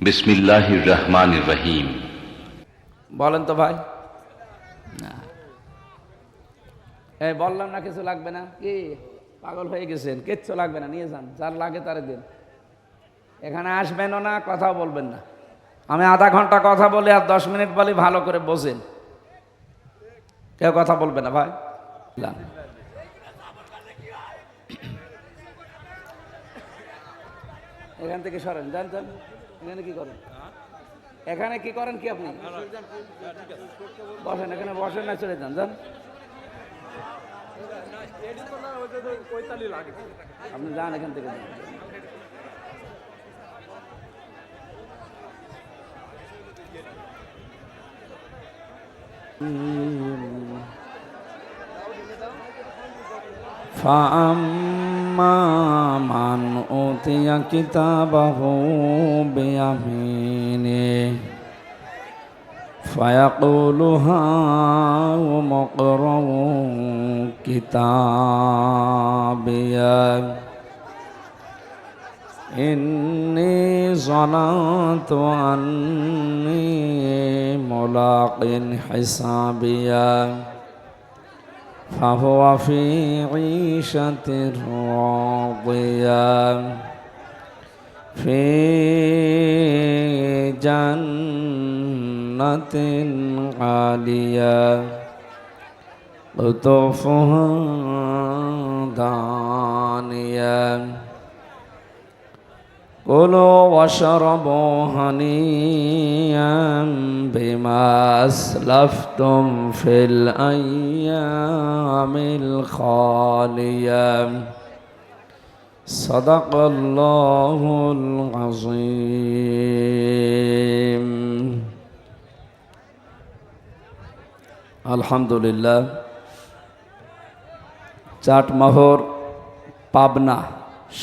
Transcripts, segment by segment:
বিসমিল্লাহির রহমানির রহিম। বলেন তো ভাই। না। এই বললাম না কিছু লাগবে না। কি? পাগল হয়ে গেছেন কিচ্ছু লাগবে না নিয়ে যান যার লাগে তারে দিন। এখানে আসবেনও না কথা বলবেন না। আমি আধা ঘণ্টা কথা বলি আর দশ মিনিট বলি ভালো করে বোঝেন। কেউ কথা বলবে না ভাই? এখান থেকে সরেন যান যান এখানে কি করেন এখানে কি করেন কি আপনি বসেন এখানে বসেন না চলে যান যান আপনি যান এখান থেকে যান। فأما من أوتي كتابه بيمينه فيقول هاؤم اقرءوا كتابيه إني ظننت أني ملاق حسابيه فهو في عيشة راضية في جنة عالية قطوفها دانية كلوا واشربوا هنيئا بما أسلفتم في الأيام الخالية صدق الله العظيم الحمد لله চাটমোহর পাবনা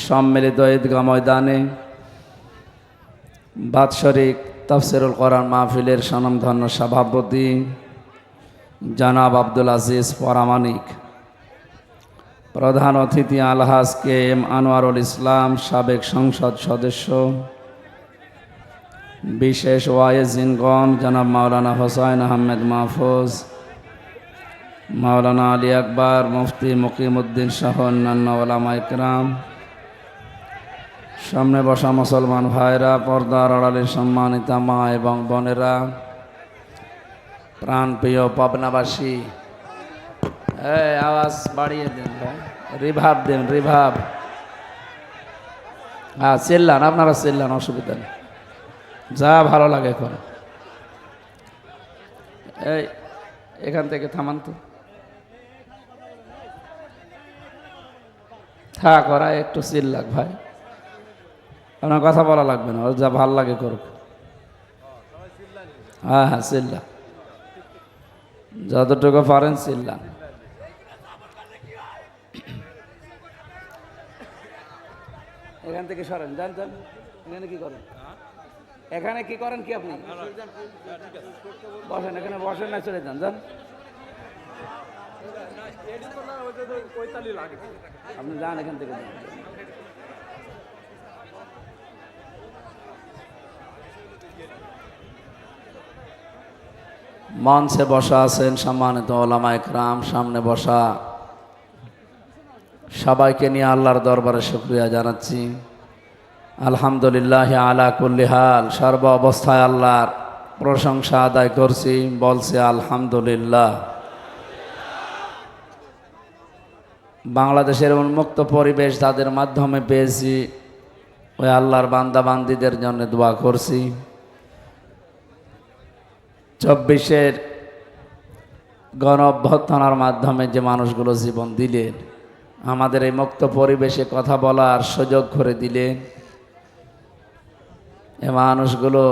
সম্মিলিত ঈদগাহ ময়দানে বাৎসরিক তফসিরুল কোরআন মাহফিলের স্বনামধন্য সভাপতি জনাব আব্দুল আজিজ পরামানিক প্রধান অতিথি আলহাজ কে এম আনোয়ারুল ইসলাম, সাবেক সংসদ সদস্য। বিশেষ ওয়াইজিনগণ, জনাব মাওলানা হোসাইন আহমেদ মাহফুজ, মাওলানা আলী আকবর, মুফতি মুকিমুদ্দিন সহ অন্যান্য ওলামা ইকরাম সামনে বসা মুসলমান ভাইরা, পর্দার আড়ালের সম্মানিতা মা এবং বোনেরা প্রাণ প্রিয় পাবনাবাসী। এই, আওয়াজ বাড়িয়ে দেন ভাই রিভাব দেন রিভাব হ্যাঁ চিল্লান, আপনারা চিল্লান, অসুবিধা নেই। যা ভালো লাগে এখন। এই, এখান থেকে থামান তো। থাক, ওরা একটু চিল্লাক ভাই। আপনার কথা বলা লাগবে না ওর যা ভালো লাগে করুক। হ্যাঁ হ্যাঁ চিল্লা যতটুকু পারেন চিল্লান এখান থেকে সরেন, যান যান। এখানে কি করেন? এখানে কি করেন কি আপনি? বসেন, এখানে বসেন না, চলে যান যান। আপনি যান এখান থেকে। মঞ্চে বসা আছেন সম্মানিত ওলামা একরাম, সামনে বসা। সবাইকে নিয়ে আল্লাহর দরবারে শুক্রিয়া জানাচ্ছি। আলহামদুলিল্লাহ আলা কুল্লি হাল, সর্ব অবস্থায় আল্লাহর প্রশংসা আদায় করছি, বলছে আলহামদুলিল্লাহ। বাংলাদেশের উন্মুক্ত পরিবেশ তাদের মাধ্যমে পেয়েছি, ওই আল্লাহর বান্দা বান্দিদের জন্য দোয়া করছি। চব্বিশের গণ অভ্যর্থনার মাধ্যমে যে মানুষগুলো জীবন দিলেন, আমাদের এই মুক্ত পরিবেশে কথা বলার সুযোগ করে দিলেন। এ মানুষগুলো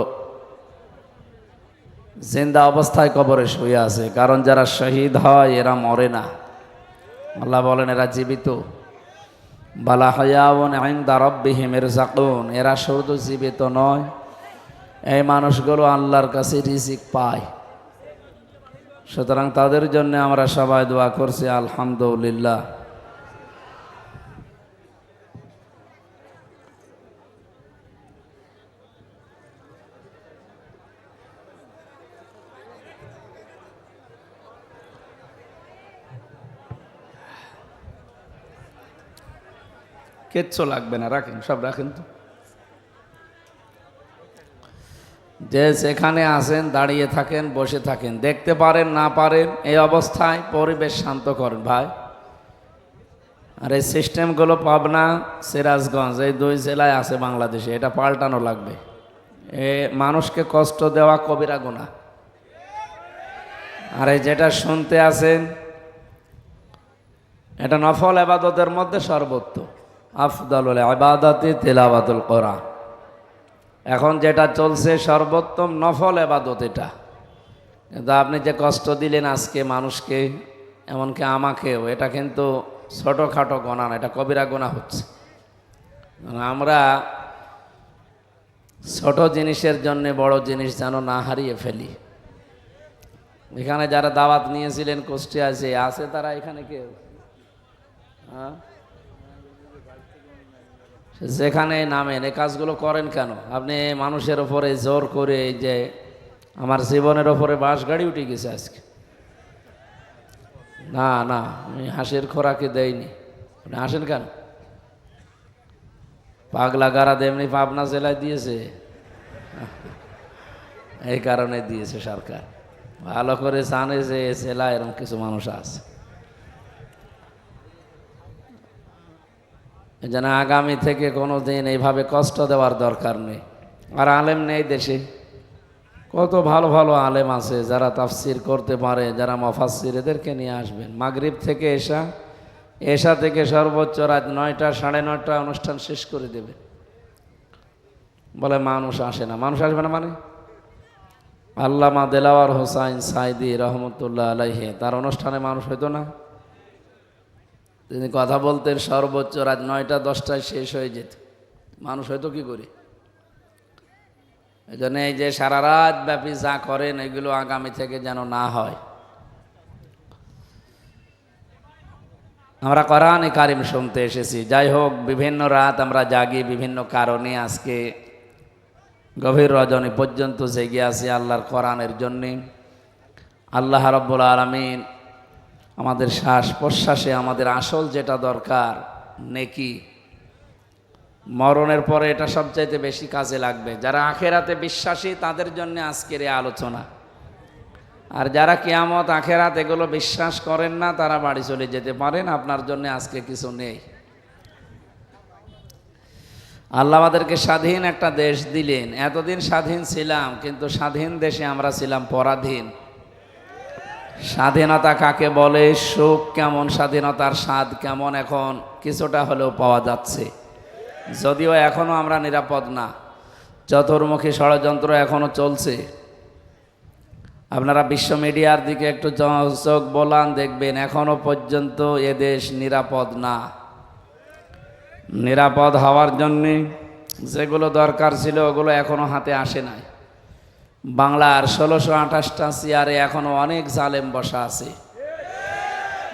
জিন্দা অবস্থায় কবরে শুয়ে আছে, কারণ যারা শহীদ হয় এরা মরে না। আল্লাহ বলেন, এরা জীবিত। বালা হয়াউন আইন দারব্বিহিমের জাকুন এরা শুধু জীবিত নয় এই মানুষগুলো আল্লাহর কাছে রিজিক পায়। সুতরাং তাদের জন্য আমরা সবাই দোয়া করছি, আলহামদুলিল্লাহ। কেচ্ছ লাগবে না, রাখেন, সব রাখেন তো। যে সেখানে আসেন দাঁড়িয়ে থাকেন, বসে থাকেন। দেখতে পারেন, না পারেন, এই অবস্থায় পরিবেশ শান্ত করেন, ভাই। আর এই সিস্টেমগুলো পাবনা, সিরাজগঞ্জ, এই দুই জেলায় আছে বাংলাদেশে। এটা পাল্টানো লাগবে। এ মানুষকে কষ্ট দেওয়া কবিরা গোনা আর এই যেটা শুনতে আছেন, এটা নফল আবাদতের মধ্যে সর্বোত্তম আফদল আবাদতে তেলাবাতুল কোরআন। এখন যেটা চলছে সর্বোত্তম নফল এবাদত এটা। কিন্তু আপনি যে কষ্ট দিলেন আজকে মানুষকে, এমনকি আমাকেও, এটা কিন্তু ছোটোখাটো গোনা না, এটা কবিরা গোনা হচ্ছে। আমরা ছোট জিনিসের জন্য বড় জিনিস যেন না হারিয়ে ফেলি। এখানে যারা দাওয়াত নিয়েছিলেন কোষ্ঠী আছে আছে তারা এখানে কেউ? হ্যাঁ যেখানে নামেন এই কাজগুলো করেন কেন? আপনি মানুষের ওপরে জোর করে যে আমার জীবনের ওপরে বাস গাড়ি উঠে গেছে আজকে। না না, আমি হাসির খোরাকে দেয়নি আপনি হাসেন কেন? পাগলা গারা এমনি পাবনা জেলায় দিয়েছে। এই কারণে দিয়েছে সরকার। ভালো করে জানে যে এ জেলায় এরকম কিছু মানুষ আছে। যেন আগামী থেকে কোনো দিন এইভাবে কষ্ট দেওয়ার দরকার নেই। আর আলেম নেই দেশে। কত ভালো ভালো আলেম আছে যারা তাফসির করতে পারে, যারা মফাসির এদেরকে নিয়ে আসবেন। মাগরিব থেকে এসা এসা থেকে সর্বোচ্চ রাত নয়টা, সাড়ে নয়টা অনুষ্ঠান শেষ করে দেবে বলে মানুষ আসে না। মানুষ আসবে না মানে? আল্লামা দেলাওয়ার হোসাইন সাইদি রহমতুল্লাহ আলাইহে, তার অনুষ্ঠানে মানুষ হইতো না। তিনি কথা বলতেন সর্বোচ্চ রাত নয়টা, দশটায় শেষ হয়ে যেত। মানুষ হয়তো কি করি? এই জন্য এই যে সারা রাত ব্যাপী যা করেন, এগুলো আগামী থেকে যেন না হয়। আমরা কোরআনে কারিম শুনতে এসেছি। যাই হোক, বিভিন্ন রাত আমরা জাগি বিভিন্ন কারণে আজকে গভীর রজনী পর্যন্ত জেগে আছি আল্লাহর কোরআনের জন্যে। আল্লাহ রব্বুল আলমিন আমাদের শ্বাস প্রশ্বাসে আমাদের আসল যেটা দরকার, নেকি। মরণের পরে এটা সবচাইতে বেশি কাজে লাগবে। যারা আখেরাতে বিশ্বাসী, তাদের জন্য আজকের এই আলোচনা। আর যারা কেয়ামত, আখেরাত এগুলো বিশ্বাস করেন না, তারা বাড়ি চলে যেতে পারেন, আপনার জন্য আজকে কিছু নেই। আল্লাহ আমাদেরকে স্বাধীন একটা দেশ দিলেন। এতদিন স্বাধীন ছিলাম, কিন্তু স্বাধীন দেশে আমরা ছিলাম পরাধীন। স্বাধীনতা কাকে বলে? সুখ কেমন? স্বাধীনতার স্বাদ কেমন এখন? কিছুটা হলেও পাওয়া যাচ্ছে। যদিও এখনও আমরা নিরাপদ না। চতুর্মুখী ষড়যন্ত্র এখনও চলছে। আপনারা বিশ্ব মিডিয়ার দিকে একটু চোখ বলান, দেখবেন এখনও পর্যন্ত এদেশ নিরাপদ না। নিরাপদ হওয়ার জন্যে যেগুলো দরকার ছিল, ওগুলো এখনও হাতে আসে নাই। বাংলার ষোলোশো আঠাশটা চেয়ারে এখনও অনেক জালেম বসা আছে।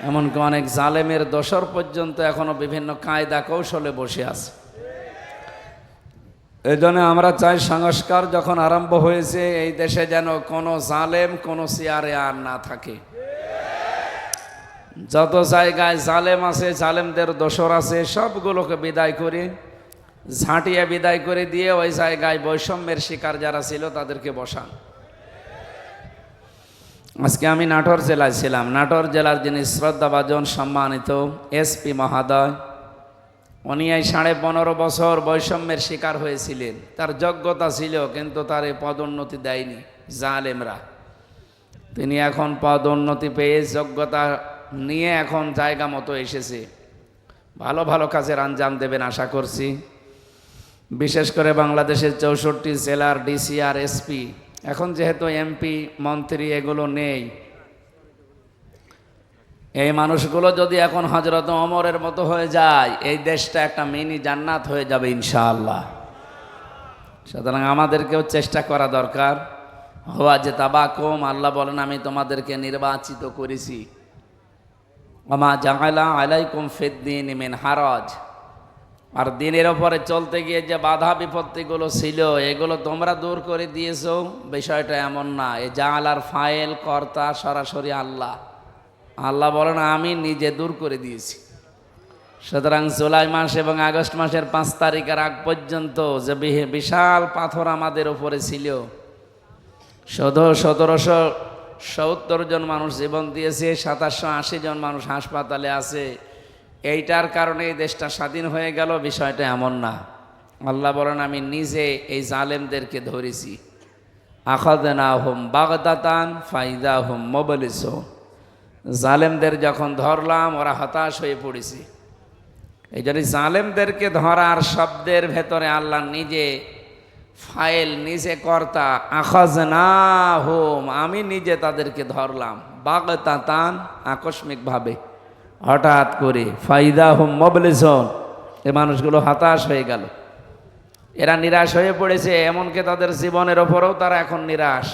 এমনকি অনেক জালেমের দোসর পর্যন্ত এখনও বিভিন্ন কায়দা কৌশলে বসে আছে। এই জন্য আমরা চাই সংস্কার যখন আরম্ভ হয়েছে, এই দেশে যেন কোনো জালেম, কোনো চেয়ারে আর না থাকে। যত জায়গায় জালেম আছে, জালেমদের দোসর আছে, সবগুলোকে বিদায় করে। ঝাঁটিয়ে বিদায় করে দিয়ে ওই জায়গায় বৈষম্যের শিকার যারা ছিল তাদেরকে বসান। আজকে আমি নাটোর জেলায় ছিলাম। নাটোর জেলার যিনি শ্রদ্ধাভাজন সম্মানিত এসপি মহাদয়, উনি এই সাড়ে পনেরো বছর বৈষম্যের শিকার হয়েছিলেন। তার যোগ্যতা ছিল, কিন্তু তার এই পদোন্নতি দেয়নি জালেমরা। তিনি এখন পদোন্নতি পেয়ে যোগ্যতা নিয়ে এখন জায়গা মতো এসেছে। ভালো ভালো কাজের আঞ্জাম দেবেন আশা করছি। বিশেষ করে বাংলাদেশের চৌষট্টি জেলার ডিসি আর এসপি। এখন যেহেতু এমপি, মন্ত্রী এগুলো নেই। এই মানুষগুলো যদি এখন হজরত অমরের মতো হয়ে যায়, এই দেশটা একটা মিনি জান্নাত হয়ে যাবে ইনশাআল্লাহ। সুতরাং আমাদেরকেও চেষ্টা করা দরকার। হওয়া যে তাবাকুম আল্লাহ বলেন, আমি তোমাদেরকে নির্বাচিত করেছি। আমা জাহালা আলাইকুম ফিদ্দিন মিন হারজ। আর দিনের ওপরে চলতে গিয়ে যে বাধা বিপত্তিগুলো ছিল, এগুলো তোমরা দূর করে দিয়েছ। বিষয়টা এমন না, এ জাহালার ফাইল কর্তা সরাসরি আল্লাহ। আল্লাহ বলেন, আমি নিজে দূর করে দিয়েছি। সুতরাং জুলাই মাস এবং আগস্ট মাসের পাঁচ তারিখের আগ পর্যন্ত যে বিশাল পাথর আমাদের উপরে ছিল শুধু সতেরোশো সত্তর জন মানুষ জীবন দিয়েছে, সাতাশশো আশি জন মানুষ হাসপাতালে আছে। এইটার কারণে এই দেশটা স্বাধীন হয়ে গেল, বিষয়টা এমন না। আল্লাহ বলেন, আমি নিজে এই জালেমদেরকে ধরেছি। আখাদনা হোম বাগদাতান ফাইদা হুম মোবালিস জালেমদের যখন ধরলাম, ওরা হতাশ হয়ে পড়েছি। এই জন্য জালেমদেরকে ধরার শব্দের ভেতরে আল্লাহ নিজে ফাইল, নিজে কর্তা আখাজ না হোম আমি নিজে তাদেরকে ধরলাম। বাগতাতান আকস্মিকভাবে। হঠাৎ করে ফাইদা হোম মোবলিজন এ মানুষগুলো হতাশ হয়ে গেল। এরা নিরাশ হয়ে পড়েছে, এমনকি তাদের জীবনের ওপরেও তারা এখন নিরাশ।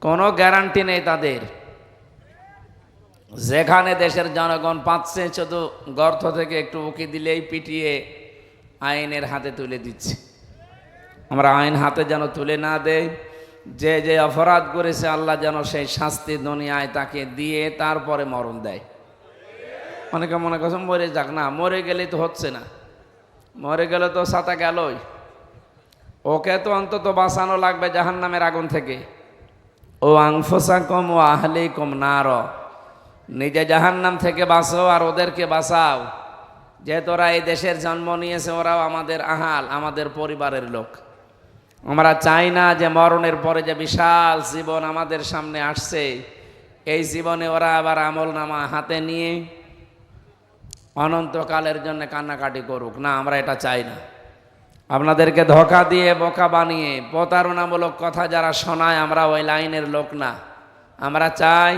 কোনো গ্যারান্টি নেই তাদের। যেখানে দেশের জনগণ পাচ্ছে, শুধু গর্ত থেকে একটু উকি দিলেই পিটিয়ে আইনের হাতে তুলে দিচ্ছে। আমরা আইন হাতে যেন তুলে না দেই, যে যে অপরাধ করেছে, আল্লাহ যেন সেই শাস্তি দুনিয়ায় তাকে দিয়ে তারপরে মরণ দেয়। অনেকে মনে করছেন মরে যাক না, মরে গেলেই তো হচ্ছে না। মরে গেলে তো সাতা গেলই। ওকে তো অন্তত বাঁচানো লাগবে জাহান নামের আগুন থেকে। ও আংফোসা কম ও আহলে কম নার। নিজে জাহান্নাম থেকে বাঁচো আর ওদেরকে বাঁচাও। যেহেতু ওরা এই দেশের জন্ম নিয়েছে, ওরাও আমাদের আহাল, আমাদের পরিবারের লোক। আমরা চাই না যে মরণের পরে যে বিশাল জীবন আমাদের সামনে আসছে। এই জীবনে ওরা আবার আমল নামা হাতে নিয়ে অনন্তকালের জন্য কান্নাকাটি করুক। না, আমরা এটা চাই না। আপনাদেরকে ধোকা দিয়ে, বোকা বানিয়ে, প্রতারণামূলক কথা যারা শোনায়, আমরা ওই লাইনের লোক না। আমরা চাই,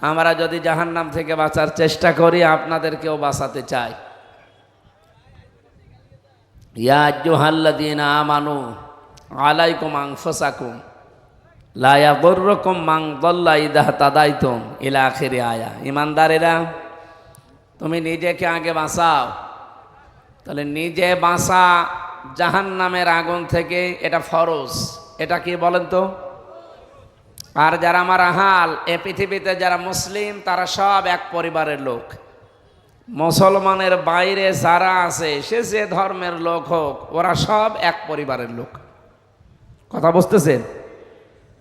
আমরা যদি জাহান্নাম থেকে বাঁচার চেষ্টা করি, আপনাদেরকেও বাঁচাতে চাই। ইয়াজ্জুহাল্লাদিন আমানু, আলাইকুম আংফসাকুম লায়া গর্রকম মাং দল্লা ইদাহ তাদাইতুম, ইলা আখেরে আয়া। ইমানদারেরা তুমি নিজেকে আগে বাঁচাও। তাহলে নিজে বাঁচা জাহান নামের আগুন থেকে এটা ফরজ। এটা কি বলেন তো? আর যারা আমার আহাল, এ পৃথিবীতে যারা মুসলিম, তারা সব এক পরিবারের লোক। মুসলমানের বাইরে যারা আছে, সে যে ধর্মের লোক হোক, ওরা সব এক পরিবারের লোক। কথা বুঝতেছেন?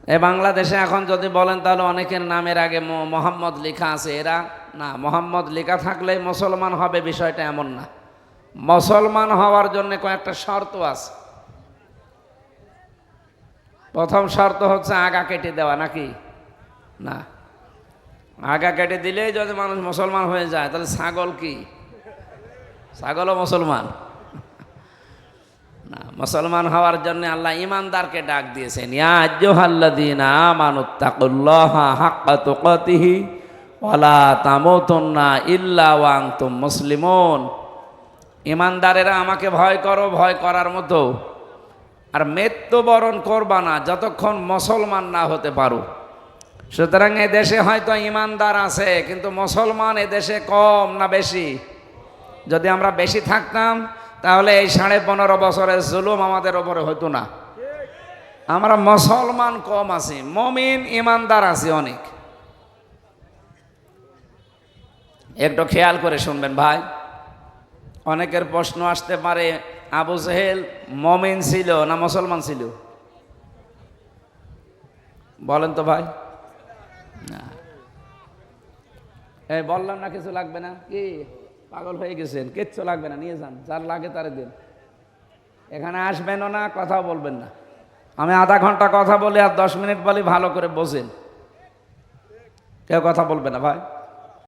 এ বাংলাদেশে এখন যদি বলেন, তাহলে অনেকের নামের আগে মোহাম্মদ লেখা আছে, এরা না, মোহাম্মদ লেখা থাকলে মুসলমান হবে, বিষয়টা এমন না। মুসলমান হওয়ার জন্য কয়েকটা শর্ত আছে। প্রথম শর্ত হচ্ছে আগা কেটে দেওয়া, নাকি? না। আগা কেটে দিলেই যদি মানুষ মুসলমান হয়ে যায়, তাহলে ছাগল কি? ছাগলও মুসলমান। না, মুসলমান হওয়ার জন্য আল্লাহ ইমানদারকে ডাক দিয়েছেন, ইয়া আজ্জুহাল্লাযীনা আমানুত্তাকুল্লাহা হাক্কা তুকাতিহি। ওয়ালা তামুতুন্না ইল্লা ওয়া আনতুম মুসলিমুন। ইমানদারেরা আমাকে ভয় করো, ভয় করার মতো। আর মৃত্যুবরণ করবা না, যতক্ষণ মুসলমান না হতে পারো। সুতরাং এ দেশে হয়তো ইমানদার আছে, কিন্তু মুসলমান এ দেশে কম না বেশি। যদি আমরা বেশি থাকতাম, তাহলে এই সাড়ে পনেরো বছরের জুলুম আমাদের ওপরে হতো না। আমরা মুসলমান কম আছি, মমিন ইমানদার আছি অনেক। একটু খেয়াল করে শুনবেন ভাই। অনেকের প্রশ্ন আসতে পারে, আবু জেহেল মমিন ছিল না মুসলমান ছিল? বলেন তো ভাই। না। এই বললাম না, কিছু লাগবে না? কি? পাগল হয়ে গেছেন, কিচ্ছু লাগবে না, নিয়ে যান, যার লাগে তারে দিন। এখানে আসবেনও না, কথাও বলবেন না। আমি আধা ঘণ্টা কথা বলি আর দশ মিনিট বলি ভালো করে বোঝেন। কেউ কথা বলবে না ভাই।